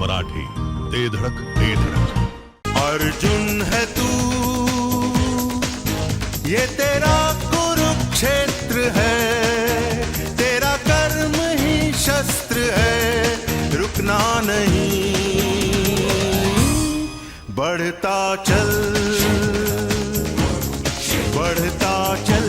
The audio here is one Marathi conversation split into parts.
मराठी ते धडक ते धडक. अर्जुन है तू ये तेरा कुरुक्षेत्र है तेरा कर्म ही शस्त्र है रुकना नहीं। बढ़ता चल बढ़ता चल।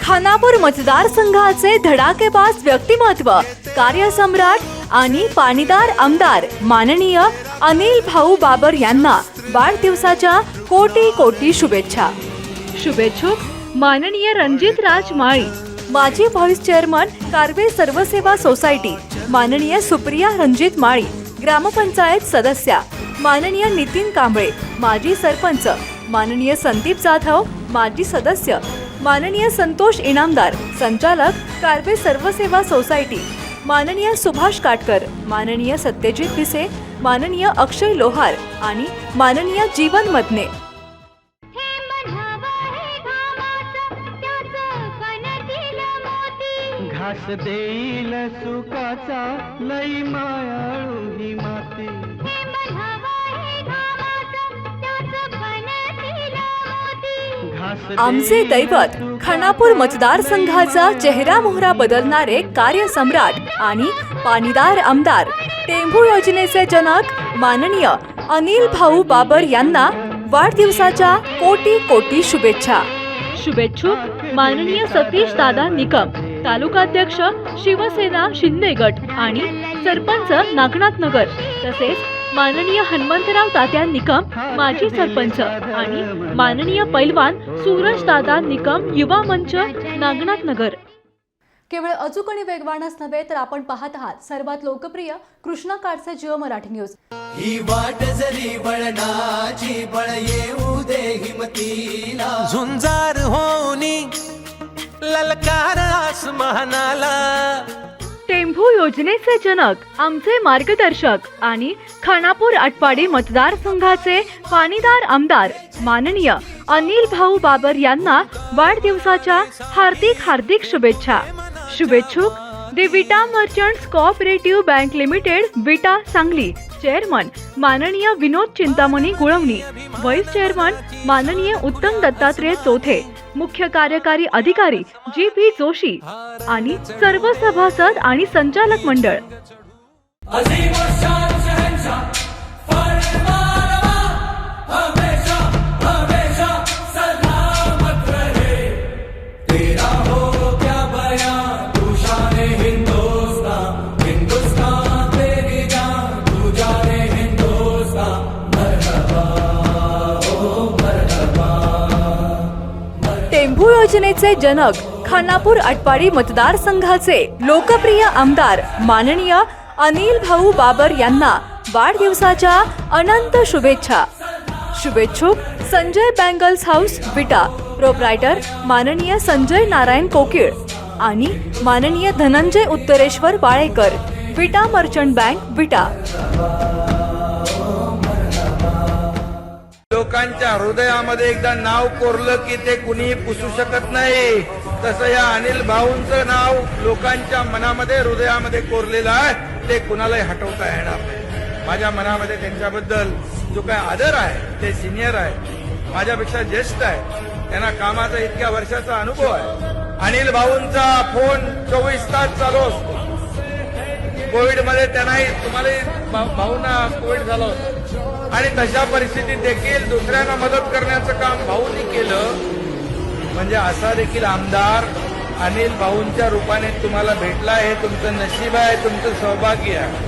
खानापूर मतदारसंघाचे धडाकेबाज व्यक्तिमत्व कार्यसम्राट आणि पाणीदार आमदार माननीय अनिल भाऊ बाबर यांना वाढदिवसाच्या कोटी कोटी शुभेच्छा. शुभेच्छुक माननीय रणजित राज माळी माजी vice chairman Karve Sarvaseva society माननीय सुप्रिया रणजित माळी ग्रामपंचायत सदस्या माननीय नितीन कांबळे माजी सरपंच माननीय संदीप जाधव माजी सदस्य माननीय संतोष इनामदार संचालक कारवे सर्वसेवा सोसायटी माननीय सुभाष काटकर माननीय सत्यजित भिसे माननीय अक्षय लोहार आणि माननीय जीवन मदने हे हे. घास देईल सुखाचा लई मायाळू ही माती आमचे दैवत खानापूर मतदारसंघाचा चेहरा मोहरा बदलणारे कार्यसम्राट आणि पाणीदार आमदार टेंभू योजनेचे जनक माननीय अनिल भाऊ बाबर यांना वाढदिवसाच्या कोटी कोटी शुभेच्छा. शुभेच्छुक माननीय सतीश दादा निकम तालुकाध्यक्ष शिवसेना शिंदे गट आणि सरपंच नागनाथ नगर तसेच माननीय हनुमंतराव तात्या निकम माजी सरपंच आणि माननीय पैलवान सूरज दादा निकम युवा मंच नागनाथ नगर. केवळ अचूक आणि वेगवानच नव्हे तर आपण पाहत आहात सर्वात लोकप्रिय कृष्णा काडचे जिओ मराठी न्यूज. ही वाट जरी वळणाची बळ येऊ दे हिमतीला. झुंजार होनी ललकार आसमानाला. टेंभू योजनेचे जनक आमचे मार्गदर्शक आणि खानापूर आटपाडी मतदारसंघाचे पाणीदार आमदार माननीय अनिल भाऊ बाबर यांना वाढदिवसाच्या हार्दिक हार्दिक शुभेच्छा. शुभेच्छुक the Vita merchants cooperative bank limited Vita Sangli chairman माननीय विनोद चिंतामणी गुळवणी व्हाईस चेअरमन माननीय उत्तम दत्तात्रेय चौथे मुख्य कार्यकारी अधिकारी जी पी जोशी आणि सर्व सभासद आणि संचालक मंडळ. योजनेचे जनक खानापूर आटपाडी मतदारसंघाचे लोकप्रिय आमदार माननीय अनिल भाऊ बाबर यांना वाढदिवसाच्या अनंत शुभेच्छा. शुभेच्छुक Sanjay bangles house Vita proprietor माननीय संजय नारायण कोकिळ आणि माननीय धनंजय उत्तरेश्वर बाळेकर विटा मर्चंट बँक विटा. लोकांच्या हृदयामध्ये एकदा नाव कोरलं की ते कुणीही पुसू शकत नाही. तसं या अनिल भाऊंचं नाव लोकांच्या मनामध्ये हृदयामध्ये कोरलेलं आहे. ते कुणालाही हटवता येणार नाही. माझ्या मनामध्ये त्यांच्याबद्दल जो काय आदर आहे ते सिनियर आहे माझ्यापेक्षा ज्येष्ठ आहे त्यांना कामाचा इतक्या वर्षाचा अनुभव आहे. अनिल भाऊंचा फोन चोवीस तास चालू असतो. कोविडमध्ये त्यांनाही तुम्हालाही भाऊंना कोविड झालं होतं. आणि तशा परिस्थितीत देखील दुसऱ्यांना मदत करण्याचं काम भाऊंनी केलं. म्हणजे असा देखील आमदार अनिल भाऊंच्या रूपाने तुम्हाला भेटला हे तुमचं नशीब आहे तुमचं सौभाग्य आहे.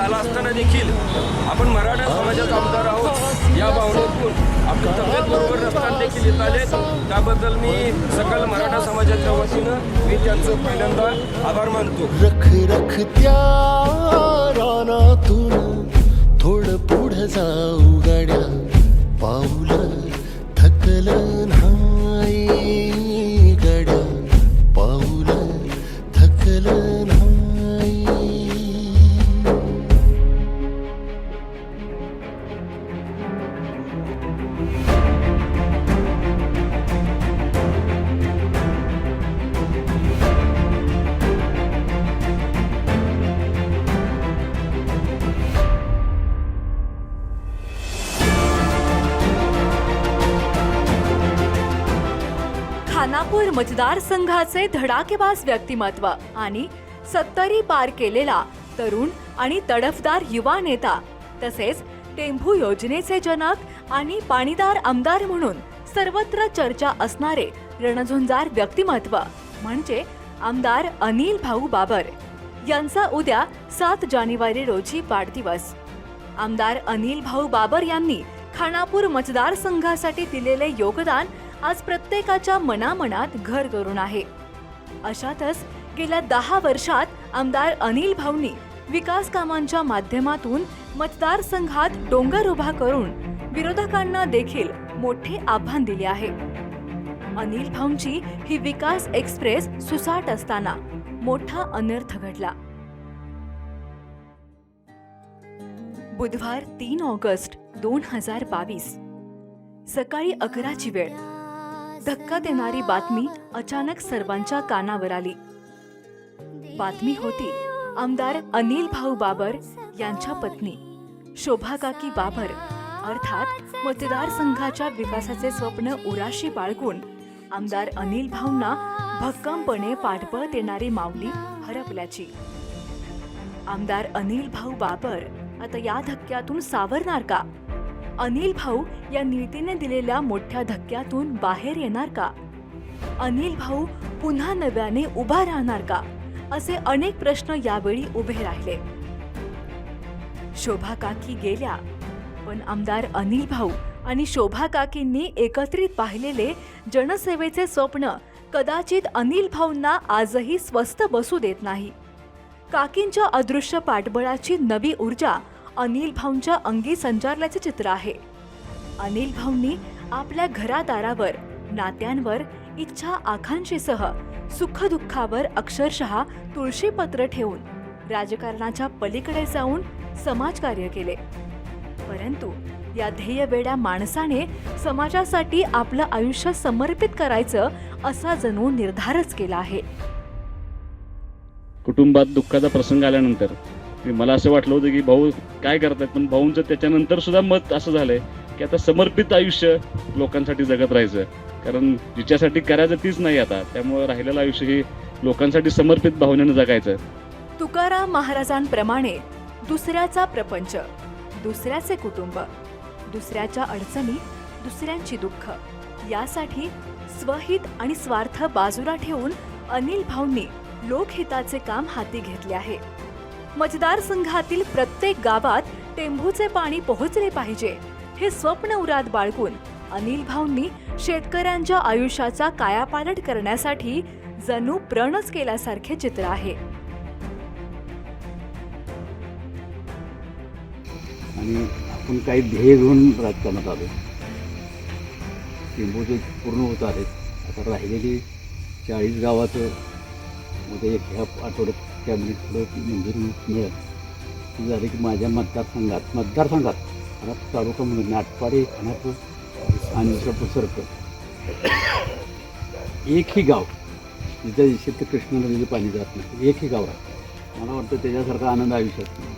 झाला असताना देखील आपण मराठा समाजात आमदार आहोत. या भावनेतून आपली तब्येत बरोबर नसताना देखील येत आले त्याबद्दल मी सकल मराठा समाजाच्या वतीनं मी त्यांचं पहिल्यांदा आभार मानतो. रख रख त्या खानापूर मतदारसंघाचे धडाकेबाज व्यक्तिमत्व आणि सत्तरी पार केलेला तरुण आणि तडफदार युवा नेता तसेच टेंभू योजनेचे जनक आणि पाणीदार आमदार म्हणून सर्वत्र चर्चा असणारे रणझुंजार व्यक्तिमत्व म्हणजे आमदार अनिल भाऊ बाबर. यांचा उद्या सात जानेवारी रोजी वाढदिवस. आमदार अनिल भाऊ बाबर यांनी खानापूर मतदारसंघासाठी दिलेले योगदान आज प्रत्येकाच्या मनामनात घर करून आहे. अशातच गेल्या दहा वर्षात आमदार अनिल भाऊंनी विकास कामांच्या माध्यमातून मतदारसंघात डोंगर उभा करून विरोधकांना देखील मोठे आव्हान दिले आहे. अनिल भाऊंची ही विकास एक्सप्रेस सुसाट असताना मोठा अनर्थ घडला. बुधवार तीन ऑगस्ट दोन हजार बावीस. सकाळी अकराची वेळ. धक्का देणारी बातमी अचानक सर्वांच्या कानावर आली. बातमी होती आमदार अनिल भाऊ बाबर यांच्या पत्नी शोभा काकी बाबर. अर्थात मतदारसंघाच्या विकासाचे स्वप्न उराशी बाळगून आमदार अनिल भाऊंना भक्कमपणे पाठबळ देणारी माऊली हरपल्याची. आमदार अनिल भाऊ बाबर आता या धक्क्यातून सावरणार का? अनिल भाऊ या नीतीने दिलेल्या मोठ्या धक्क्यातून बाहेर येणार का? अनिल भाऊ पुन्हा नव्याने उभा राहणार का? असे अनेक प्रश्न यावेळी उभे राहिले. शोभा काकी गेल्या. पण आमदार अनिल भाऊ आणि शोभा काकींनी एकत्रित पाहिलेले जनसेवेचे स्वप्न कदाचित अनिल भाऊंना आजही स्वस्त बसू देत नाही. काकींच्या अदृश्य पाठबळाची नवी ऊर्जा अनिल भाऊंच्या अंगी संचारल्याचे चित्र आहे. अनिल भाऊंनी आपल्या घरादारावर नात्यांवर इच्छा आकांक्षेसह सुखदुःखावर अक्षरशः तुळशीपत्र ठेवून राजकारणाच्या पलीकडे जाऊन समाजकार्य केले. परंतु या ध्येयवेड्या माणसाने समाजासाठी आपलं आयुष्य समर्पित करायचं असा जणू निर्धारच केला आहे. कुटुंबात दुःखाचा प्रसंग आल्यानंतर मला असं वाटलं होतं की भाऊ काय करतात पण भाऊंचं त्याच्यानंतर सुद्धा मत असं झालंय की आता समर्पित आयुष्य लोकांसाठी जगत राहायचं. कारण जिच्यासाठी करायचं तीच नाही आता. त्यामुळं राहिलेलं आयुष्य हे लोकांसाठी समर्पित भावनेनं जगायचं. तुकाराम महाराजांप्रमाणे दुसऱ्याचा प्रपंच दुसऱ्याचे कुटुंब दुसऱ्याच्या अडचणी दुसऱ्यांची दुःख यासाठी स्वहित आणि स्वार्थ बाजूला ठेवून अनिल भाऊंनी लोकहिताचे काम हाती घेतले आहे. मतदारसंघातील प्रत्येक गावात टेंभूचे पाणी पोहोचले पाहिजे हे स्वप्न उरात बाळगून अनिल भाऊंनी शेतकऱ्यांच्या आयुष्याचा कायापालट करण्यासाठी जणू प्रणच केल्यासारखे चित्र आहे. आणि आपण काही ध्येय घेऊन राजकारणात आलो. टेंबूचे पूर्ण होत आहेत. आता राहिलेली चाळीस गावाचं मध्ये एक ह्या आठवड्यात कॅबिनेट थोडं मंजुरी ती झाली की माझ्या मतदारसंघात मतदारसंघात आता तालुका म्हणून नाटपाडे खानापूर आणि दुसरा एकही गाव जिथं शेत कृष्ण नदीचं पाणी जात नाही. एकही गाव राहतं मला वाटतं त्याच्यासारखा आनंद आयुष्यात. नाही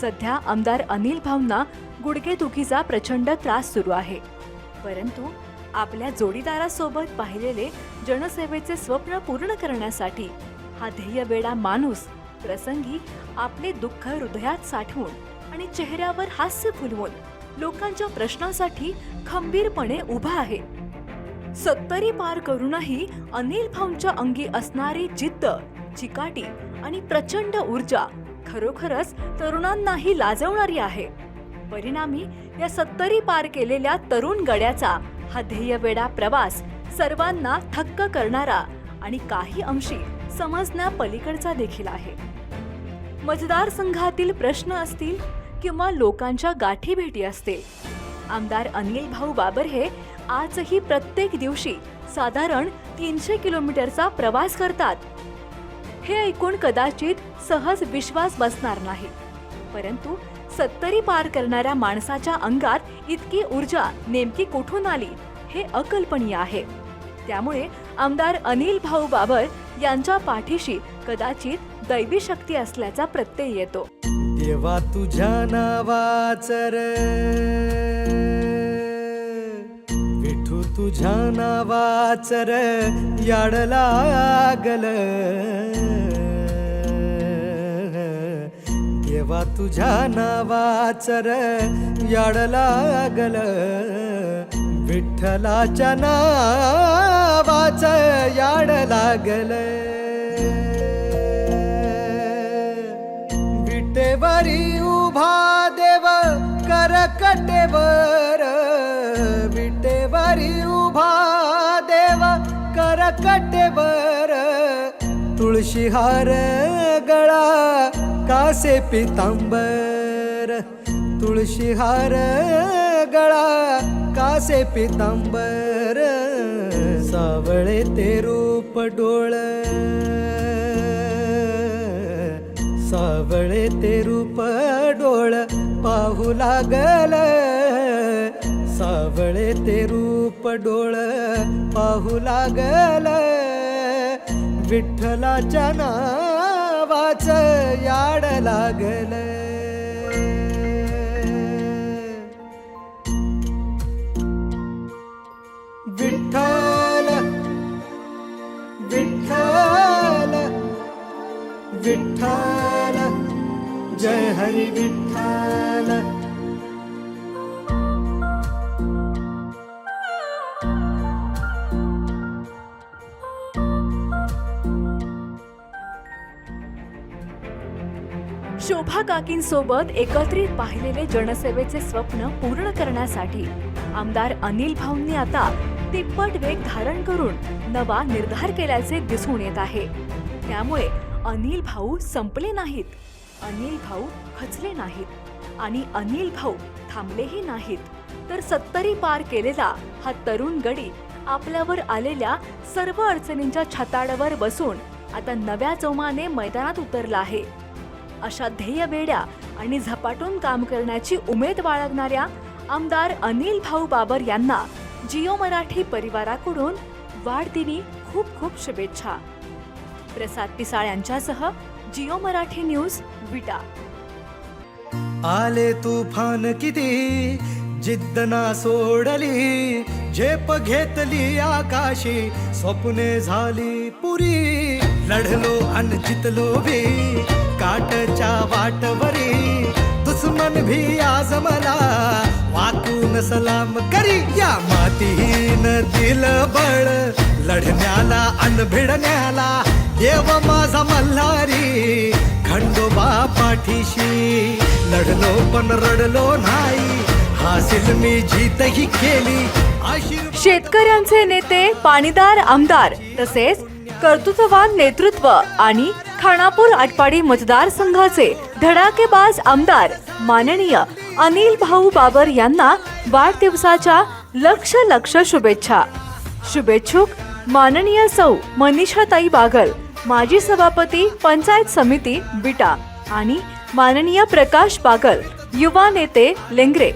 सध्या आमदार अनिल भाऊंना गुडघेदुखीचा प्रचंड त्रास सुरू आहे. परंतु आपल्या जोडीदारासोबत पाहिलेले जनसेवेचे स्वप्न पूर्ण करण्यासाठी हा ध्येयवेडा माणूस प्रसंगी आपले दुःख हृदयात साठवून आणि चेहऱ्यावर हास्य फुलवून लोकांच्या प्रश्नासाठी खंबीरपणे उभा आहे. सत्तरी पार करूनही अनिल भाऊंच्या अंगी असणारी जिद्द चिकाटी आणि प्रचंड ऊर्जा खरोखरच तरुणांनाही लाजवणारी आहे. परिणामी या सत्तरी पार केलेल्या तरुण गड्याचा हा ध्येयवेडा प्रवास सर्वांना थक्क करणारा आणि काही अंशी समजण्या पलीकडचा देखील आहे. मतदारसंघातील प्रश्न असतील किंवा लोकांच्या गाठी भेटी असतील आमदार अनिल भाऊ बाबर हे आजही प्रत्येक दिवशी साधारण तीनशे किलोमीटरचा प्रवास करतात. हे ऐकून कदाचित सहज विश्वास बसणार नाही परंतु सत्तरी पार करणाऱ्या माणसाच्या अंगात इतकी ऊर्जा नेमकी कुठून आली हे अकल्पनीय आहे. त्यामुळे आमदार अनिल भाऊ बाबर यांच्या पाठीशी कदाचित दैवी शक्ती असल्याचा प्रत्यय येतो. देवा तुझ्या नावाचर विठू तुझ्या नावाचर याड लागल. जेव्हा तुझ्या नावाचर याड लागल. विठ्ठलाच्या नावाच याड लागल. विटेवरी उभा देव करकटेवर. विटेवरी उभा देव करकटेवर. तुळशीहार गळा कासे पितांबर तुळशीहार गळा. कासे पितांबर सावळे ते रूप डोळ. सावळे ते रूप डोळ पाहू लागल. सावळे ते रूप डोळ पाहू लागल. विठ्ठलाच्या ना याड लागल. काकींसोबत एकत्रित पाहिलेले जनसेवेचे स्वप्न पूर्ण करण्यासाठी आमदार अनिल भाऊंनी आता तिप्पट वेग धारण करून नवा निर्धार केल्याचे दिसून येत आहे. त्यामुळे अनिल भाऊ संपले नाहीत. अनिल भाऊ खचले नाहीत आणि अनिल भाऊ थांबलेही नाहीत. तर सत्तरी पार केलेला हा तरुण गडी आपल्यावर आलेल्या सर्व अडचणींच्या छताडावर बसून आता नव्या जोमाने मैदानात उतरला आहे. अशा ध्येय वेड्या आणि झपाटून काम करण्याची उमेद बाळगणाऱ्या आमदार अनिल भाऊ बाबर यांना जिओ मराठी परिवाराकडून वाढदिनी खूप खूप शुभेच्छा. प्रसाद पिसाळ यांच्यासह जिओ मराठी न्यूज विटा. आले तुफान किती? जिद्द ना सोडली. झेप घेतली आकाशी. स्वप्ने झाली पुरी. लढलो अन जितलो बी. काटच्या वाटवरी दुश्मन भी आज मला वाकून सलाम करी. या मातीन दिल बळ लढण्याला अन भिडण्याला देव माझा मल्हारी. खंडोबा पाठीशी लढलो पण रडलो नाही. हासिल मी जीतही केली. शेतकऱ्यांचे नेते पाणीदार आमदार तसेच कर्तृत्ववान नेतृत्व आणि खानापूर आटपाडी मतदारसंघाचे धडाकेबाज आमदार माननीय अनिल भाऊ बाबर यांना वाढदिवसाच्या लक्ष लक्ष शुभेच्छा. शुभेच्छुक माननीय सौ मनीषाताई बागल माजी सभापती पंचायत समिती बिटा आणि माननीय प्रकाश बागल युवा नेते लेंगरे.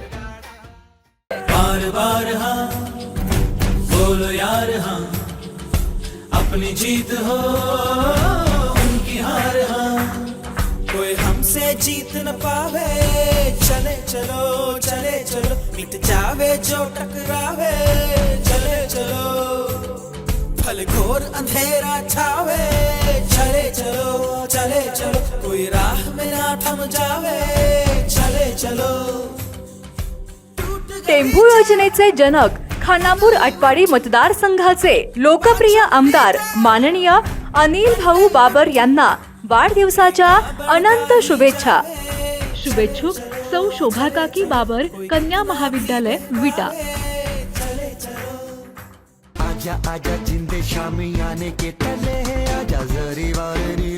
बार बार हाँ बोलो यार हाँ अपनी जीत हो. से जीत न पावे। चले चलो चले चलो मिट जावे जो टकरावे। चले चलो फल घोर अंधेरा छावे। चले चलो चले चलो कोई राह में ना थम जावे। चले चलो। टेंभू योजनेचे जनक खानापूर आटपाडी मतदारसंघाचे लोकप्रिय आमदार माननीय अनिल भाऊ बाबर यांना वाढदिवसाच्या अनंत शुभेच्छा. शुभेच्छुक सौ शोभाकाकी बाबर कन्या महाविद्यालय विटा. आजा आजा जिंदे शामी आने के तले है आजा जरी वाले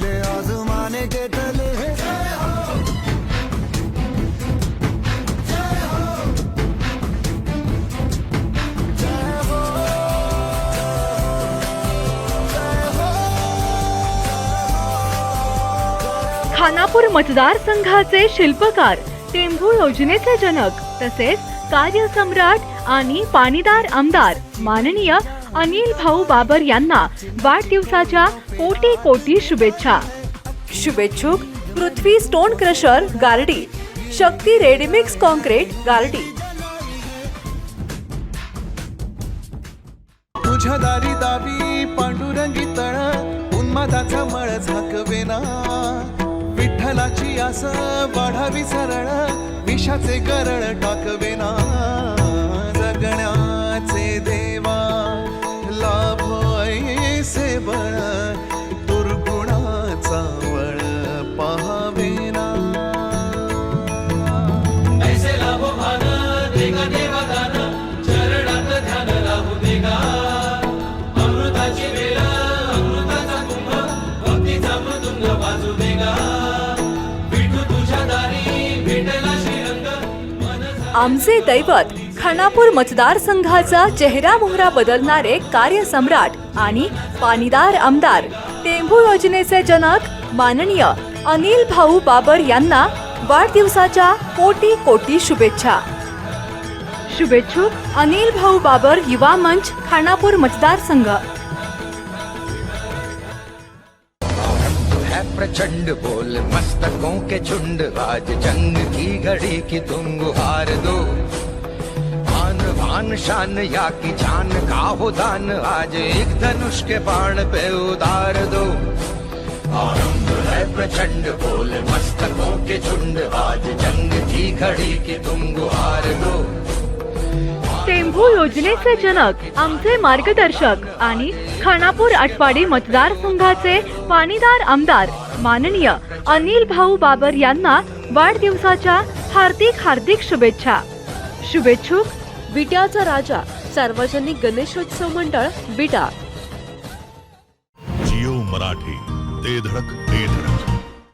खानापूर मतदारसंघाचे शिल्पकार टेंभू योजनेचे जनक तसेच कार्यसम्राट आणि पाणीदार आमदार माननीय अनिल भाऊ बाबर यांना वाढदिवसाच्या कोटी कोटी शुभेच्छा. शुभेच्छुक Prithvi stone crusher Gardi Shakti ready mix concrete Gardi. तुझ्या दारी दावी पांडुरंगी तळ उन्मादाचा मळ झाकवेना. विठ्ठलाची आस वाढावी सरळ विषाचे गरळ टाकवेना आमचे दैवत खानापूर मतदारसंघाचा चेहरा मोहरा बदलणारे कार्यसम्राट आणि पाणीदार आमदार टेंभू योजनेचे जनक माननीय अनिल भाऊ बाबर यांना वाढदिवसाच्या कोटी कोटी शुभेच्छा. शुभेच्छुक अनिल भाऊ बाबर युवा मंच खानापूर मतदारसंघ प्रचंड बोल मस्तकों के झुंड आज जंग की घड़ी की तुम हार दो। भान भान शान या की जान का हो दान आज एक धनुष के बाण पे उतार दो। आरंभ है प्रचंड बोल मस्तकों के झुंड आज जंग की घड़ी की तुम हार दो। टेंभू योजनेचे जनक आमचे मार्गदर्शक आणि खानापूर आटपाडी मतदारसंघाचे पाणीदार आमदार माननीय अनिल भाऊ बाबर यांना वाढदिवसाच्या हार्दिक हार्दिक शुभेच्छा. शुभेच्छुक बिट्याचा राजा सार्वजनिक गणेशोत्सव मंडळ बिटा. जिओ मराठी ते धडक.